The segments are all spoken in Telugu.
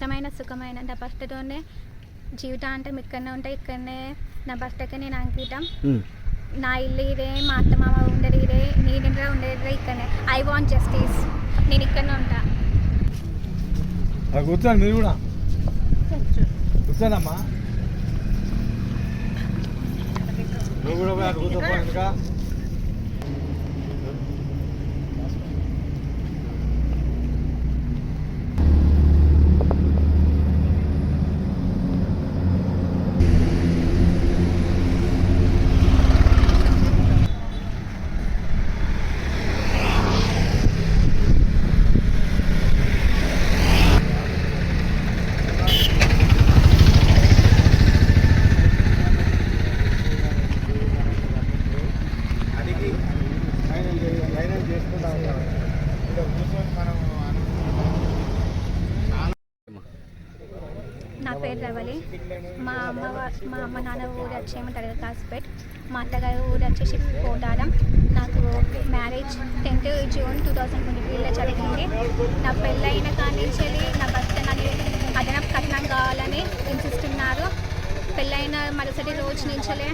కష్టమైన సుఖమైన నా భర్తతోనే జీవితాంతం ఇక్కడనే ఉంటా ఇక్కడనే నా భర్తకి నేను అంకితం. నా ఇల్లు ఇదే మా అత్త మామ ఉండేది ఇదే ఇంట్లో ఉండేది ఇక్కడనే. ఐ వాంట్ జస్టిస్ నేను ఇక్కడనే ఉంటా. కూర్చోండి మీరు కూడా. కూర్చోనమ్మా నువ్వు కూడా పోయి అక్కడ కూర్చోపో ఇంకా అడిగి ఫైనల్ చేయ- ఫైనల్ చేసుకుంటా ఉంటాం ఇక్కడ కూర్చొని మనం నా పేరు రవలి మా అమ్మ మా అమ్మ నాన్న ఊరు వచ్చేయమంటారు కాసిపేట్. మా అత్తగారు ఊరు వచ్చేసి కోటారం. నాకు marriage tenth June two thousand twenty త్రీలో జరిగింది. నా పెళ్ళైన కానీ నా భర్త నన్ను అదనపు కట్నం కావాలని ఇన్సిస్తున్నారు పెళ్ళైన మరుసటి రోజు నుంచలే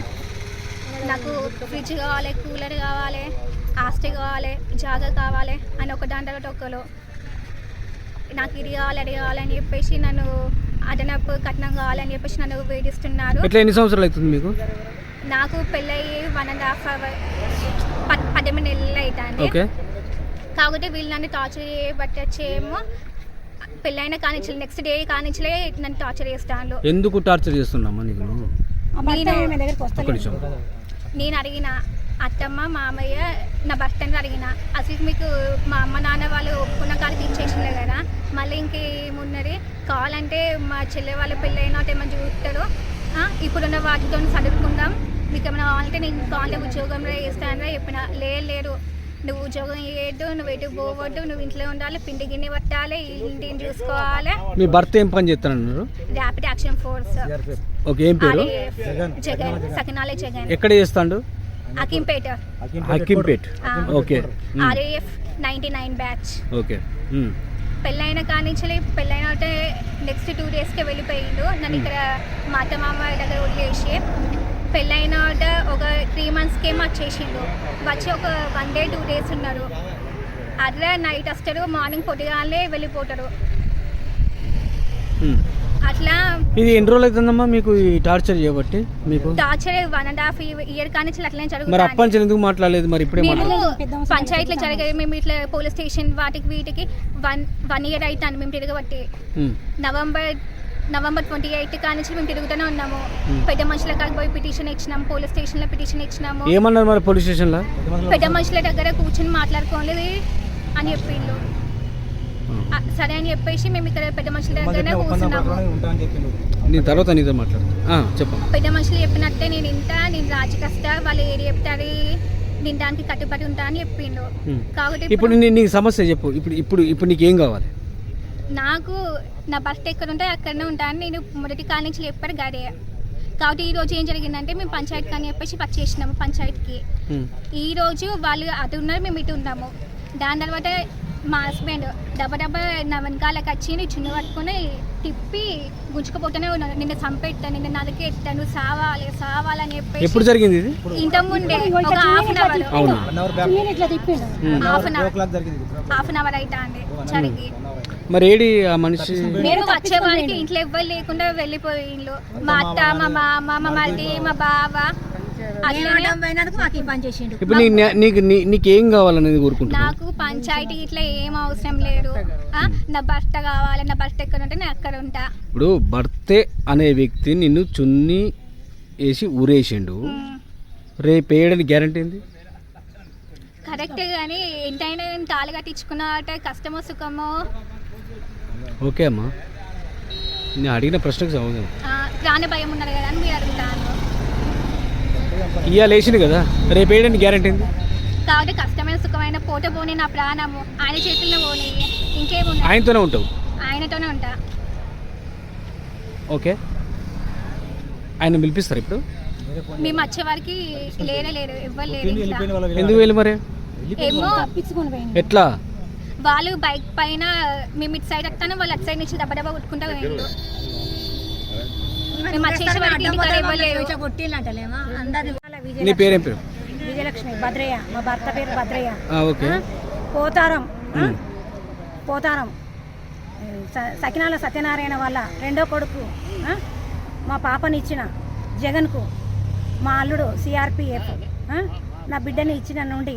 నాకు ఫ్రిడ్జ్ కావాలి కూలర్ కావాలి ఆస్తి కావాలి జాగా కావాలి అని ఒక దాంట్లో తర్వాత ఒకరు నాకు ఇది కావాలి అది కావాలని చెప్పేసి నన్ను అదనపు కట్నం కావాలని చెప్పేసి నన్ను వేధిస్తున్నారు. ఎట్లా ఎన్ని సంవత్సరాలు అవుతుంది మీకు? నాకు పెళ్ళయి వన్ అండ్ హాఫ్ అవర్ పద్దెనిమిది నెలలు అవుతుంది. ఓకే. కాకపోతే వీళ్ళు నన్ను టార్చర్ బట్టి వచ్చేమో పెళ్ళైన కానించలే నెక్స్ట్ డే కానించలే నన్ను టార్చర్ చేస్తాను ఎందుకు టార్చర్ చేస్తున్నామా నేను నేను అడిగిన అత్తమ్మ మామయ్య నా భర్తని అడిగిన అసలు మీకు మా అమ్మ నాన్న వాళ్ళు ఒప్పుకున్న కాడికి ఇచ్చేసిండే కదా మళ్ళీ ఇంకేమున్నది కావాలంటే మా చెల్లె వాళ్ళ పెళ్ళి అయినా ఏమైనా చూస్తాడు ఆ, ఇప్పుడున్న వాటితో చదువుకుందాం మీకు ఏమైనా కావాలంటే నేను కావాలంటే ఉద్యోగంలో చేస్తానని చెప్పిన. లేదు లేదు. నువ్వు ఉద్యోగం చేయొద్దు నువ్వు ఎటు పోవద్దు నువ్వు ఇంట్లో ఉండాలి పిండి గిన్నె పట్టాలి ఇంటిని చూసుకోవాలి. మీ భర్త ఏం పని చేస్తానన్నారు ర్యాపిడ్ యాక్షన్ ఫోర్స్ ఓకే ఏం పేరు? జగన్ సకినాలే జగన్. ఎక్కడ చేస్తాడు? Hakimpet. Okay. RAF ninety nine batch. Okay. పెళ్ళైన కానించి పెళ్ళైన అంటే నెక్స్ట్ టూ డేస్కి వెళ్ళిపోయిండు. నన్ను ఇక్కడ మా. అత్త మామ దగ్గర వదిలేసి పెళ్ళైన అంటే ఒక త్రీ మంత్స్కి ఏమో వచ్చేసిండు వచ్చి ఒక వన్ డే టూ డేస్ ఉన్నారు. అట్లా నైట్ వస్తాడు మార్నింగ్ పొద్దుగాలే వెళ్ళిపోతాడు ఉమ్. అట్లా ఇది ఎన్ని రోజులు అవుతుందమ్మా మీకు ఈ టార్చర్ చేయబట్టి? మీకు? Torture one and half year కానించి అట్లనే మరి జరుగుతుంది అప్పంచలు ఎందుకు మాట్లాడలేదు? మరి ఇప్పుడే మేము మాట్లాడు పంచాయతీలో జరిగే మేము ఇట్లా పోలీస్ స్టేషన్ వాటికి వీటికి వన్ వన్ ఇయర్ అవుతాను మేము తిరగబట్టి. ఉమ్. నవంబర్ నవంబర్ ట్వంటీ ఎయిత్ కానించి మేము తిరుగుతూనే ఉన్నాము. Hmm. పెద్ద మనుషుల కాడికి పోయి పిటిషన్ ఇచ్చినాం పోలీస్ స్టేషన్లో పిటిషన్ ఇచ్చినాము. ఏమన్నారు మరి పోలీస్ స్టేషన్లో? పెద్ద మనుషుల దగ్గర కూర్చొని మాట్లాడుకోలేదు అని చెప్పిండు సరే అని చెప్పేసి మేము ఇక్కడ పెద్ద మనుషుల దగ్గరనే కూర్చున్నాము. ఉంటా అని చెప్పిండు నేను తర్వాత నీతో మాట్లాడు చెప్పమ్మా పెద్ద మనుషులు చెప్పినట్టే నేను ఇంటా నేను రాజకస్తా వాళ్ళు ఏది చెప్తారు నేను దానికి కట్టుబడి ఉంటా అని చెప్పిండు. కాబట్టి ఇప్పుడు నీ నీకు సమస్య చెప్పు. ఇప్పుడు ఇప్పుడు ఇప్పుడు నీకు ఏం కావాలి? నాకు నా భర్త ఎక్కడ ఉంటే అక్కడనే ఉంటాను నేను మొదటి కాల నుంచి చెప్పాడు గదే కాబట్టి ఈ రోజు ఏం జరిగిందంటే మేము పంచాయతీ కానీ చెప్పేసి వచ్చేసినాము పంచాయతీకి. ఉమ్. ఈ రోజు వాళ్ళు అటు ఉన్నారు మేము ఇటు ఉన్నాము. దాని తర్వాత మా హస్బెండ్ డబ్బ డబ్బ నా వెనకాలకి వచ్చి నీ చున్ను పట్టుకొని తిప్పి గుంజుకుపోతూనే ఉన్నాను నిన్న చంపెట్టా నిన్న నరికెట్టా నువ్వు సావాలి సావాలని చెప్పేసి ఎప్పుడు జరిగింది ఇది? ఇంత ముందే ఒక హాఫ్ అన్ అవర్ అవునా? One hour back um. Half an hour half an hour అయితే అండి జరిగి మరి ఏడి ఆ మనిషి? నేను వచ్చే వారికి ఇంట్లో ఎవ్వరు లేకుండా వెళ్ళిపోయిండ్రు మా అత్త మా మామ మా మరిది మా బావ. ఇప్పుడు నీ నీకు నీకు ఏం కావాలనేది కోరుకుంటున్నా నాకు పంచాయతీ ఇట్లా ఏం అవసరం లేదు. నా భర్త కావాలి నా భర్త ఎక్కడ ఉంటే నేను అక్కడ ఉంటా. ఇప్పుడు భర్తే అనే వ్యక్తి నిన్ను చున్ని వేసి ఊరేసిండు. రేపు వేయడానికి గ్యారంటీ ఏంది? కరెక్టే కానీ ఎంతైనా నేను తాళి కట్టించుకున్నా అంటే కష్టమో సుఖమో? ఓకే అమ్మా. నేను అడిగిన ప్రశ్నకు సమాధానం. ఆ, ప్రాణ భయం ఉన్నది కదా అని మీరు అడుగుతాను ఇవాళ వేసింది కదా. రేపు వేయడానికి గ్యారంటీ ఏంది కాబట్టి కష్టమైన సుఖమైన పోట పోని నా ప్రాణము. ఆయన చేతుల్లో పోనీ. ఇంకేమున్నా ఆయనతోనే ఉంటావు. ఆయనతోనే ఉంటా. ఓకే. ఆయన పిలిపిస్తారు ఇప్పుడు? మేము వచ్చే వారికి లేనే లేరు ఎవ్వరు లేరు ఇంట్లో. వాళ్ళ ఎందుకు వెళ్ళి మరి? ఏమో. ఎట్లా? వాళ్ళు బైక్ పైన మేము ఇటు సైడ్ వస్తాను వాళ్ళు అటు సైడ్ నుంచి దెబ్బ దెబ్బ కొట్టుకుంటా పోయిండ్రు మేము వచ్చేసి వాళ్ళకి ఇంటికాడ ఇవ్వలేదు కొట్టిందంటలేమా అందరు నీ పేరేం పేరు? విజయలక్ష్మి భద్రయ్య మా భర్త పేరు భద్రయ్య. ఓకే? పోతారం. పోతారం. సకినాల సత్యనారాయణ వల్ల రెండో కొడుకు? మా పాపని ఇచ్చిన జగన్కు మా అల్లుడు సిఆర్పిఎఫ్. నా బిడ్డని ఇచ్చిన నుండి?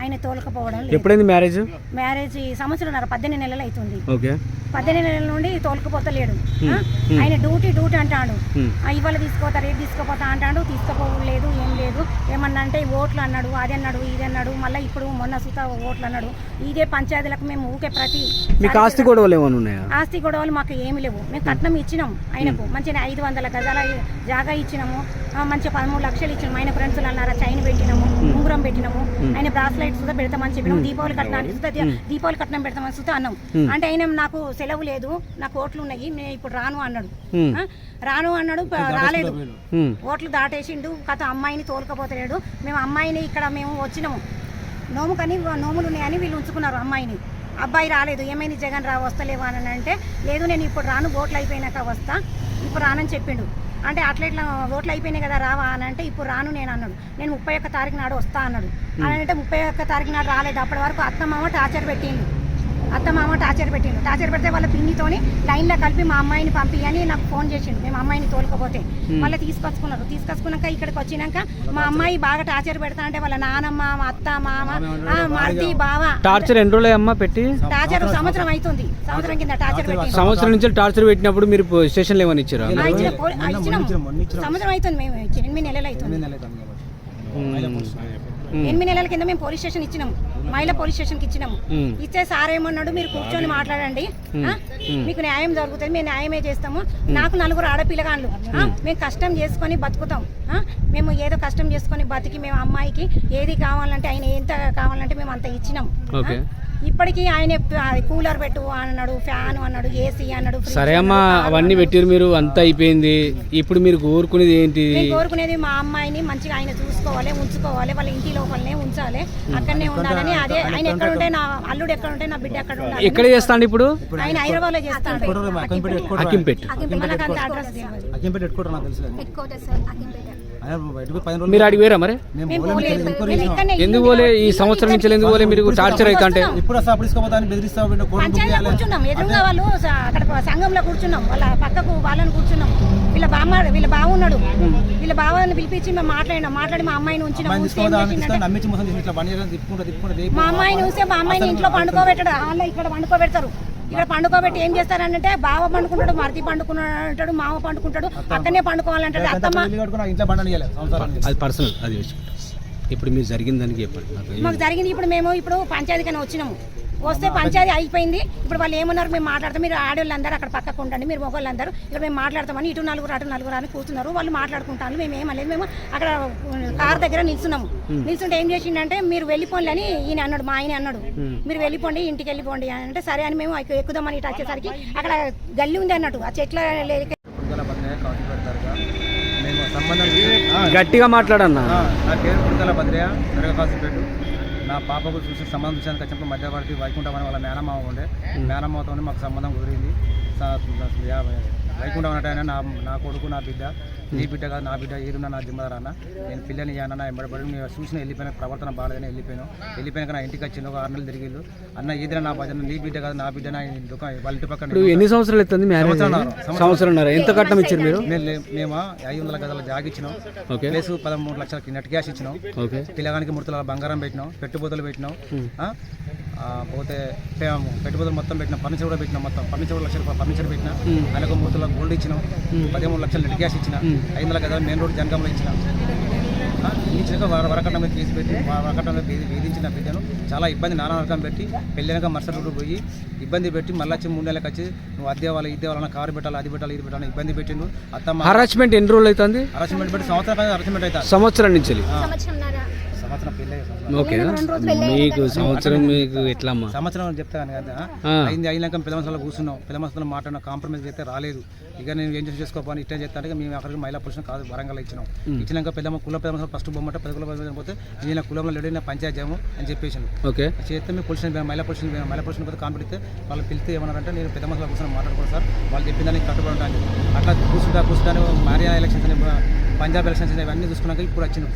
ఆయన తోలకపోవడం లేదు. ఎప్పుడైంది మ్యారేజ్? మ్యారేజ్ ఈ సంవత్సరంన్నర పద్దెనిమిది నెలలు అవుతుంది ఓకే. పద్దెనిమిది నెలల నుండి తోలుకుపోతలేడు. ఆయన డ్యూటీ డ్యూటీ అంటాడు. ఇవాళ తీసుకోతా రేపు తీసుకోపోతా అంటాడు తీసుకోపోలేదు ఏం లేదు. ఏమన్నా అంటే ఓట్లు అన్నాడు అది అన్నాడు ఇది అన్నాడు మళ్ళీ ఇప్పుడు మొన్న సుత ఓట్లు అన్నాడు. ఇదే పంచాయతీలకు మేము ఊకే ప్రతి ఆస్తి గొడవలు ఆస్తి గొడవలు మాకు ఏమి లేవు. మేము కట్నం ఇచ్చినాం ఆయనకు. మంచిగా ఐదు వందల గజాల జాగా ఇచ్చినాము. ఆ, మంచిగా పదమూడు లక్షలు ఇచ్చినాము. ఆయన ఫ్రెండ్స్ అన్నారా చైన్ పెట్టినాము ఉంగురం పెట్టినాము. ఆయన బ్రాస్లైట్ సుధా పెడతామని చెప్పినాము. దీపావళి కట్నానికి సుధా దీపావళి కట్నం పెడతామని సుధా అన్నాం. అంటే ఆయన నాకు సెలవు లేదు నాకు ఓట్లు ఉన్నాయి నేను ఇప్పుడు రాను అన్నాడు. రాను అన్నాడు రాలేదు. ఓట్లు దాటేసిండు కథ అమ్మాయిని తోలుకపోతలేడు. మేము అమ్మాయిని ఇక్కడ మేము వచ్చినాము. నోము కానీ నోములు ఉన్నాయని వీళ్ళు ఉంచుకున్నారు అమ్మాయిని. అబ్బాయి రాలేదు ఏమైంది జగన్ రా వస్తలేవా అని అంటే లేదు నేను ఇప్పుడు రాను ఓట్లు అయిపోయినాక వస్తా ఇప్పుడు రానని చెప్పిండు. అంటే అట్లా ఇట్లా ఓట్లు అయిపోయినాయి కదా రావా అని అంటే ఇప్పుడు రాను నేను అన్నాడు. నేను ముప్పై ఒక్క తారీఖు నాడు వస్తా అన్నాడు. అని అంటే ముప్పై ఒక్క తారీఖు నాడు రాలేదు. అప్పటి వరకు అత్తమామ టార్చర్ పెట్టిండు. అత్త మామ టార్చర్ పెట్టిండు. టార్చర్ పెడితే వాళ్ళ పిన్నితోని లైన్లో కలిపి మా అమ్మాయిని పంపి అని నాకు ఫోన్ చేసిండు. మేము అమ్మాయిని తోలుకపోతే. మళ్ళీ తీసుకొచ్చుకున్నారు. తీసుకొచ్చుకున్నాక ఇక్కడికి వచ్చినాక మా అమ్మాయి బాగా టార్చర్ పెడతా అంటే వాళ్ళ నానమ్మ మా అత్త మామ ఆ, మరిది బావ. టార్చర్ ఎన్ని రోజులు అమ్మా పెట్టి? టార్చర్ సంవత్సరం అవుతుంది సంవత్సరం. కింద టార్చర్ పెట్టిండు. సంవత్సరం నుంచి టార్చర్ పెట్టినప్పుడు మీరు స్టేషన్లో ఏమైనా ఇచ్చారా? సంవత్సరం అవుతుంది మేము ఎనిమిది నెలలు అవుతుంది ఎనిమిది నెలల కింద మేము పోలీస్ స్టేషన్ ఇచ్చినాం. మహిళా పోలీస్ స్టేషన్కి ఇచ్చినాము. మ్మ్. ఇస్తే సార్ ఏమన్నాడు మీరు కూర్చొని మాట్లాడండి? మీకు న్యాయం జరుగుతుంది మేము న్యాయమే చేస్తాము. నాకు నలుగురు ఆడపిల్లగాళ్ళు? మేము. కష్టం చేసుకొని బతుకుతాం? మేము ఏదో కష్టం చేసుకొని బతికి మేము అమ్మాయికి ఏది కావాలంటే ఆయన ఎంత కావాలంటే మేము అంత ఇచ్చినాం. ఇప్పటికీ ఆయన కూలర్ పెట్టు అన్నాడు ఫ్యాన్ అన్నాడు ఏసీ అన్నాడు సరే అమ్మా అవన్నీ పెట్టారు మీరు అంతా అయిపోయింది. ఇప్పుడు మీరు కోరుకునేది ఏంటి? కోరుకునేది మా అమ్మాయిని మంచిగా ఆయన చూసుకోవాలి ఉంచుకోవాలి వాళ్ళ ఇంటి లోపలనే ఉంచాలి అక్కడనే ఉండాలని అదే ఆయన ఎక్కడ ఉంటే నా అల్లుడు ఎక్కడ ఉంటే నా బిడ్డ ఎక్కడ ఉండాలి? ఎక్కడ చేస్తాండి ఇప్పుడు? ఆయన హైదరాబాద్లో చేస్తాడు. అక్కింపేట్ మనకు అంత అడ్రస్ అకింపేట మీరు అడిగి వేరా మరి? ఎందుకు పోలే? ఈ సంవత్సరం నుంచి ఎందుకు పోలే మీరు? టార్చర్ అయితే అంటే ఇప్పుడు పంచాయతీలో చేయాలి కూర్చున్నాం. ఎదురుగా వాళ్ళు అక్కడ సంఘంలో కూర్చున్నాం. వాళ్ళ పక్కకు వాళ్ళని కూర్చున్నాం. వీళ్ళ బామ్మ వీళ్ళ బావున్నాడు వీళ్ళ బావని పిలిపించి మేము మాట్లాడినాం. మాట్లాడి మా అమ్మాయిని ఉంచినాం మా అమ్మాయిని చూస్తే మా అమ్మాయిని ఇంట్లో పండుకోబెట్టడు? వాళ్ళు ఇక్కడ పండుకోబెడతారు. ఇక్కడ పండుకోబెట్టి ఏం చేస్తారంటే బావ పండుకుంటాడు మరిది పండుకుంటాడు మామ పండుకుంటాడు అక్కడనే పండుకోవాలంటాడు. అత్తమ్మ అది పర్సనల్ అది ఇప్పుడు మీరు జరిగిన దానికి చెప్పండి. మాకు జరిగింది ఇప్పుడు మేము ఇప్పుడు పంచాయతీకైనా వచ్చినాము. వస్తే పంచాయతీ అయిపోయింది. ఇప్పుడు వాళ్ళు ఏమన్నారు? మేము మాట్లాడతాం. మీరు ఆడవాళ్ళందరూ అక్కడ పక్కకు ఉండండి. మీరు మొగోళ్ళందరూ. ఇక్కడ మేము మాట్లాడతామని ఇటు నలుగురు అటు నలుగురు అని కూర్చున్నారు. వాళ్ళు మాట్లాడుకుంటాను మేము ఏమలేదు మేము అక్కడ కార్ దగ్గర నిల్చున్నాము. నిల్చుంటే ఏం చేసిండంటే మీరు వెళ్ళిపోండి అని ఈయన అన్నాడు మా ఆయన అన్నాడు. మీరు వెళ్ళిపోండి ఇంటికి వెళ్ళిపోండి అని అంటే సరే అని మేము ఎక్కు- ఎక్కుదామని ఇటు వచ్చేసరికి అక్కడ గల్లి ఉంది అన్నట్టు. ఆ చెట్ల గట్టిగా మాట్లాడన్నా. నా పేరు భద్రయ్య నా పాపకు చూసి సంబంధం విషయానికి వచ్చినప్పుడు మధ్యవర్తి వైకుంఠం అని వాళ్ళ మేనమామ ఉండే. మేనమామతో మాకు సంబంధం కుదిరింది. స- యా- వైకుంఠం ఆయన నా నా కొడుకు నా బిడ్డ నీ బిడ్డ కాదు నా బిడ్డ ఏదున్నా నా జిమ్మదారు అన్న. నేను పిల్లని అన్న నా ఎంబడబడి నేను చూసిన వెళ్ళిపోయిన ప్రవర్తన బాగాలేదని వెళ్ళిపోయాను. వెళ్ళిపోయినాక నా ఇంటికి వచ్చింది ఒక ఆరు నెలలు తిరిగిళ్ళు అన్న ఏదైనా నా భజన నీ బిడ్డ కాదు నా బిడ్డ నా దుకాణం వాళ్ళ ఇంటి పక్కన ఎన్ని సంవత్సరాలు సంవత్సరంన్నర. సంవత్సరంన్నర. ఎంత కట్నం ఇచ్చారు మీరు? మేము ఐదు వందల గదాల జాగ్ ఇచ్చినాం. ఓకే. ప్లస్ పదమూడు లక్షలకి నెట్ క్యాష్ ఇచ్చినాం. ఓకే. పిల్లగానికి ముడతల బంగారం పెట్టినాం పెట్టుబడులు పెట్టినాం. పోతే పెట్టుబడులు మొత్తం పెట్టినాం. ఫర్నిచర్ కూడా పెట్టినాం మొత్తం. ఫర్నిచర్ కూడా లక్ష రూపాయలు ఫర్నిచర్ పెట్టినా. నెలకు మూర్తుల గోల్డ్ ఇచ్చినాం. పదిమూడు లక్షలు నెట్ క్యాష్ ఇచ్చిన. ఐదు వందల గదాలు మెయిన్ రోడ్ జనకంలో ఇచ్చిన. ఇచ్చినాక వర వరకట్నం మీద కేసు పెట్టి వర- వరకట్నం మీద వేధి- వేధించిన బిడ్డను చాలా ఇబ్బంది నానా రకం పెట్టి పెళ్ళినాక మరుసటి రోజు పోయి ఇబ్బంది పెట్టి మళ్ళీ వచ్చి మూడు నెలలకు వచ్చి నువ్వు అద్దె వాళ్ళ ఇద్దె వాళ్ళ కారు పెట్టాలి అది పెట్టాలి ఇది పెట్టాలి ఇబ్బంది పెట్టిండు. అత్తమ్మ హరాస్మెంట్ ఎన్ని రోజులు అవుతుంది? అరసమెంట్ పెట్టి సంవత్సరం అరసమెంట్ అవుతా సంవత్సరం నుంచి ఓకే. మీకు సంవత్సరం. మీకు ఎట్లా సంవత్సరం అని చెప్తా కానీ కదా. అయింది అయినాక పెద్ద మనుషులు కూర్చున్నాం. పెద్ద మనుషులు మాట్లాడిన కాంప్రమైజ్ అయితే రాలేదు. ఇక నేను ఏం చేసి చేసుకోపోని ఇట్లా చేస్తా అంటే మేము అక్కడికి మహిళా పురుషులు కాదు వరంగల్ ఇచ్చినాం. ఇచ్చినాక పెద్ద కుల పెద్ద మనుషులు ఫస్ట్ బొమ్మంటే పెద్ద కుల పెద్ద పోతే నేను కులంలో లేడు నా పంచాయతీ చేయము అని చెప్పేసాను ఓకే. చేస్తే మేము పొలిషన్ పోయాం మహిళా పోయాం మహిళా పొలిషన్ పోతే కాంపిడితే వాళ్ళు పిలిస్తే ఏమన్నారంటే నేను పెద్ద మనుషులు కూర్చొని మాట్లాడుకోను సార్. వాళ్ళు చెప్పిన దానికి కట్టుబడి ఉంటాను. అట్లా కూర్చుంటా కూర్చుంటాను మారియా ఎలక్షన్స్ అని పంజాబ్ ఎలక్షన్స్ ఇవన్నీ చూసుకున్నాక ఇప్పుడు వచ్చింది.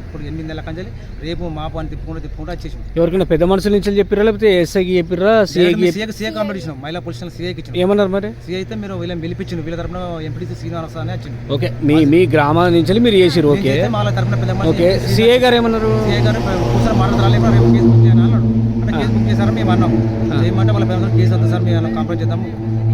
ఇప్పుడు ఎనిమిది నెలల కంచెలి రేపు మాపు అని తిప్పుకుంటూ తిప్పుకుంటూ వచ్చేసాం ఎవరికైనా పెద్ద మనుషుల నుంచి చెప్పిర్రా లేకపోతే ఎస్ఐకి చెప్పిర్రా సిఐకి సీఏకి సీఏ కాంపిటీషన్ మహిళా పొలిషన్ సీఏకి ఇచ్చిన. ఏమన్నారు మరి? సీఏ అయితే మీరు వీళ్ళని పిలిపించింది వీళ్ళ తరపున ఎంపీటీసీ శ్రీనివాస అని వచ్చింది ఓకే మీ మీ గ్రామం నుంచి మీరు చేసిర్రు ఓకే. వాళ్ళ తరపున పెద్ద ఓకే సిఐ గారు ఏమన్నారు? సీఏ గారు కూర్చొని మాట్లాడి రాలేదు రేపు చేశారని మేము అన్నాం. చేయమంటే వాళ్ళ పెద్ద కేసు వద్దు సార్ మేము కాంప్రమైజ్ చేద్దాం.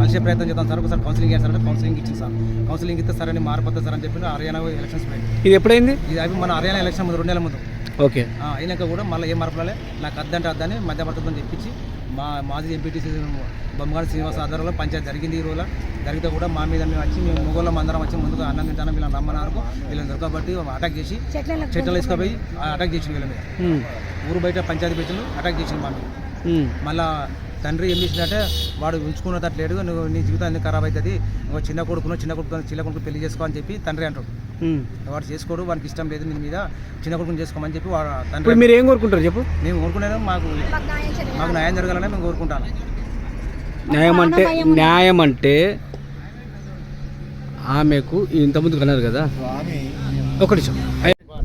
కలిసే ప్రయత్నం చేద్దాం సార్. ఒకసారి కౌన్సిలింగ్ చేస్తారంటే కౌన్సిలింగ్ ఇచ్చింది సార్. కౌన్సిలింగ్ ఇస్తే సరే అని మారిపోతుంది సార్ అని చెప్పి హర్యానా ఎలక్షన్స్ పోయింది. ఇది ఎప్పుడైంది? ఇది అవి మన హర్యానా ఎలక్షన్ ముందు రెండు నెలల ముందు. ఓకే. అయినాక కూడా మళ్ళీ ఏం మార్పులే నాకు అద్దంటే అద్దని మధ్యపడుతుందని చెప్పించి మా మాజీ ఎంపీటీసీ బొమ్మగారి శ్రీనివాస ఆధ్వర్యంలో పంచాయతీ జరిగింది ఈ రోజులో జరిగితే కూడా మా మీద మేము వచ్చి మేము మొగోళ్ళం అందరం వచ్చి ముందుగా అన్నం తింటాను వీళ్ళని రమ్మన్నారు. వీళ్ళని దొరకబట్టి అటాక్ చేసి చెట్లలో చెట్లు వేసుకుపోయి అటాక్ చేసిన వీళ్ళ మీద. ఊరు బయట పంచాయతీ పెట్టిన అటాక్ చేసిన మా మీద. మళ్ళా తండ్రి ఏం చేసిందంటే వాడు ఉంచుకున్నట్టు లేడు నువ్వు నీ జీవితం ఎందుకు ఖరాబ్ అవుతుంది చిన్న కొడుకును చిన్న కొడుకు చిన్న కొడుకు పెళ్ళి చేసుకో అని చెప్పి తండ్రి అంటాడు. వాడు చేసుకోడు వానికి ఇష్టం లేదు నీ మీద చిన్న కొడుకుని చేసుకోమని చెప్పి వాడు ఇప్పుడు తండ్రి మీరు ఏం కోరుకుంటారు చెప్పు? మేము కోరుకునేది మాకు మాకు న్యాయం జరగాలని మేము కోరుకుంటాను. న్యాయం అంటే న్యాయం అంటే ఆమెకు ఇంతకుముందు కన్నారు కదా? ఒక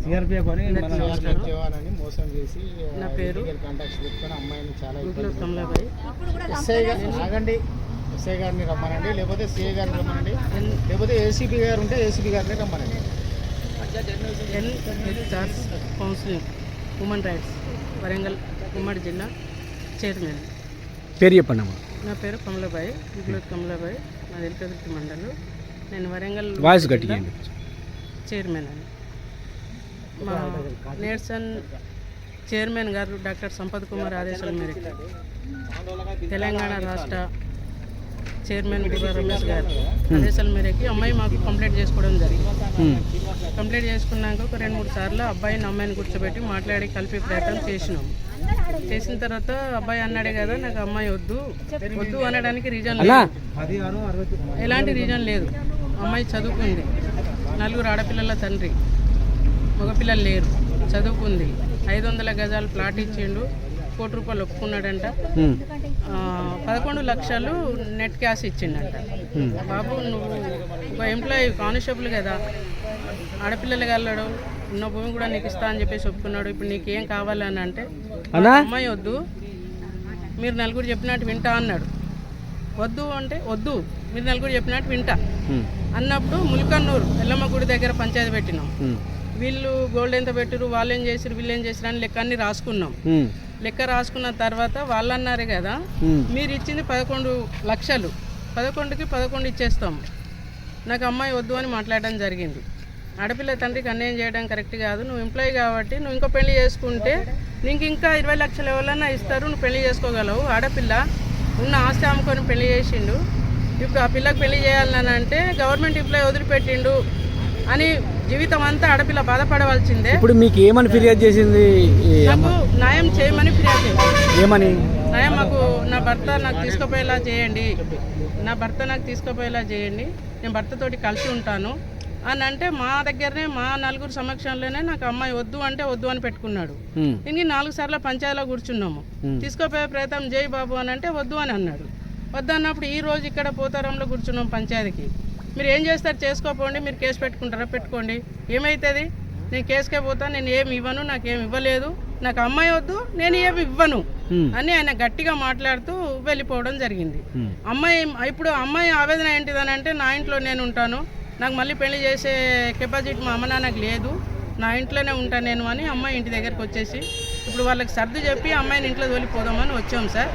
సిఆర్పిఎఫ్ అని మన నా పేరు గుడ్లూరు కమలాబాయి ఎస్ఐ గారు ఆగండి. ఎస్ఐ గారిని రమ్మనండి. లేకపోతే సిఐ గారిని రమ్మనండి. లేకపోతే ఏసీపీ గారు ఉంటే ఏసీపీ గారిని రమ్మనండి. NHRS counselling women rights Warangal ఉమ్మడి జిల్లా చైర్మన్. పేరు చెప్పండి అమ్మా. నా పేరు కమలాబాయి గుడ్లూరు కమలాబాయి నా ఎల్కదుర్తి మండలం. నేను వరంగల్ వాయిస్ గట్టిగా ఏంటి? చైర్మన్ అని. మా నేర్సన్ చైర్మన్ గారు డాక్టర్ సంపత్ కుమార్ ఆదేశాల మేరకు తెలంగాణ రాష్ట్ర చైర్మన్ బుర్రా రమేష్ గారు ఆదేశాల మేరకు అమ్మాయి మాకు కంప్లైంట్ చేసుకోవడం జరిగింది. కంప్లీట్ చేసుకున్నాక ఒక రెండు మూడు సార్లు అబ్బాయిని అమ్మాయిని కూర్చోబెట్టి మాట్లాడి కలిపే ప్రయత్నం చేసినాం చేసిన తర్వాత అబ్బాయి అన్నాడే కదా నాకు అమ్మాయి వద్దు వద్దు అనడానికి రీజన్ లేదు. ఎలాంటి రీజన్ లేదు. అమ్మాయి చదువుకుంది. నలుగురు ఆడపిల్లల తండ్రి. మగపిల్లలు లేరు. చదువుకుంది. ఐదు వందల గజాలు ప్లాట్ ఇచ్చిండు. కోటి రూపాయలు ఒప్పుకున్నాడంట. పదకొండు లక్షలు నెట్ క్యాష్ ఇచ్చిండంట. బాబు నువ్వు ఒక ఎంప్లాయీ కానిస్టేబుల్ కదా. ఆడపిల్లలు వెళ్ళాడు ఉన్న భూమి కూడా నీకు ఇస్తా అని చెప్పేసి ఒప్పుకున్నాడు. ఇప్పుడు నీకు ఏం కావాలి అని అంటే అమ్మాయి వద్దు. మీరు నలుగురు చెప్పినట్టు వింటా అన్నాడు. వద్దు అంటే వద్దు. మీరు నలుగురు చెప్పినట్టు వింటా. అన్నప్పుడు ముల్కన్నూరు ఎల్లమ్మ గుడి దగ్గర పంచాయతీ పెట్టినాం. వీళ్ళు గోల్డ్ ఎంత పెట్టిరు వాళ్ళు ఏం చేసిరు వీళ్ళు ఏం చేసిరు అని లెక్క అన్ని రాసుకున్నాం. లెక్క రాసుకున్న తర్వాత వాళ్ళు అన్నారు కదా. మీరు ఇచ్చింది పదకొండు లక్షలు పదకొండుకి పదకొండు ఇచ్చేస్తాం. నాకు అమ్మాయి వద్దు అని మాట్లాడడం జరిగింది. ఆడపిల్ల తండ్రికి అన్యాయం చేయడం కరెక్ట్ కాదు నువ్వు ఎంప్లాయీ కాబట్టి నువ్వు ఇంకో పెళ్ళి చేసుకుంటే నీకు ఇంకా ఇరవై లక్షలు ఎవరన్నా ఇస్తారు నువ్వు పెళ్ళి చేసుకోగలవు. ఆడపిల్ల ఉన్న ఆస్తి అమ్ముకొని పెళ్ళి చేసిండు. ఇప్పుడు ఆ పిల్లకి పెళ్ళి చేయాలని అంటే గవర్నమెంట్ ఎంప్లాయీ వదిలిపెట్టిండు అని జీవితం అంతా ఆడపిల్ల బాధపడవలసిందే. ఇప్పుడు మీకు ఏమని ఫిర్యాదు చేసింది? నాకు న్యాయం చేయమని ఫిర్యాదు చేసింది. ఏమని? నాయ మాకు నా భర్త నాకు తీసుకుపోయేలా చేయండి. నా భర్త నాకు తీసుకుపోయేలా చేయండి. నేను భర్తతోటి కలిసి ఉంటాను. అని అంటే మా దగ్గరనే మా నలుగురు సమక్షంలోనే నాకు అమ్మాయి వద్దు అంటే వద్దు అని పెట్టుకున్నాడు. దీనికి నాలుగు సార్లు పంచాయతీలో కూర్చున్నాము. తీసుకుపోయే ప్రయత్నం జై బాబు అని అంటే వద్దు అని అన్నాడు. వద్దు అన్నప్పుడు ఈ రోజు ఇక్కడ పోతారంలో కూర్చున్నాం పంచాయతీకి. మీరు ఏం చేస్తారు చేసుకోపోండి మీరు కేసు పెట్టుకుంటారా? పెట్టుకోండి. ఏమవుతుంది నేను కేసుకే పోతా నేను ఏమి ఇవ్వను నాకు ఏమి ఇవ్వలేదు. నాకు అమ్మాయి వద్దు నేను ఏమి ఇవ్వను అని ఆయన గట్టిగా మాట్లాడుతూ వెళ్ళిపోవడం జరిగింది. అమ్మాయి ఇప్పుడు అమ్మాయి ఆవేదన ఏంటిదని అంటే నా ఇంట్లో నేను ఉంటాను. నాకు మళ్ళీ పెళ్ళి చేసే కెపాసిటీ మా అమ్మ నాన్నకు లేదు. నా ఇంట్లోనే ఉంటాను నేను అని అమ్మాయి ఇంటి దగ్గరికి వచ్చేసి ఇప్పుడు వాళ్ళకి సర్ది చెప్పి అమ్మాయిని ఇంట్లో తోలిపోదామని వచ్చాం సార్.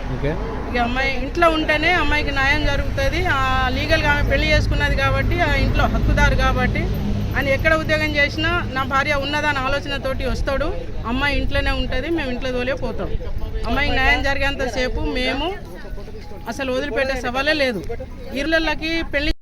ఇక అమ్మాయి ఇంట్లో ఉంటేనే అమ్మాయికి న్యాయం జరుగుతుంది. ఆ లీగల్గా ఆమె పెళ్ళి చేసుకున్నది కాబట్టి ఆ ఇంట్లో హక్కుదారు కాబట్టి ఆయన ఎక్కడ ఉద్యోగం చేసినా నా భార్య ఉన్నదని ఆలోచనతోటి వస్తాడు. అమ్మాయి ఇంట్లోనే ఉంటుంది మేము ఇంట్లో తోలే పోతాం. అమ్మాయికి న్యాయం జరిగేంతసేపు మేము అసలు వదిలిపెట్టే సవాలే లేదు. ఇళ్ళకి పెళ్ళి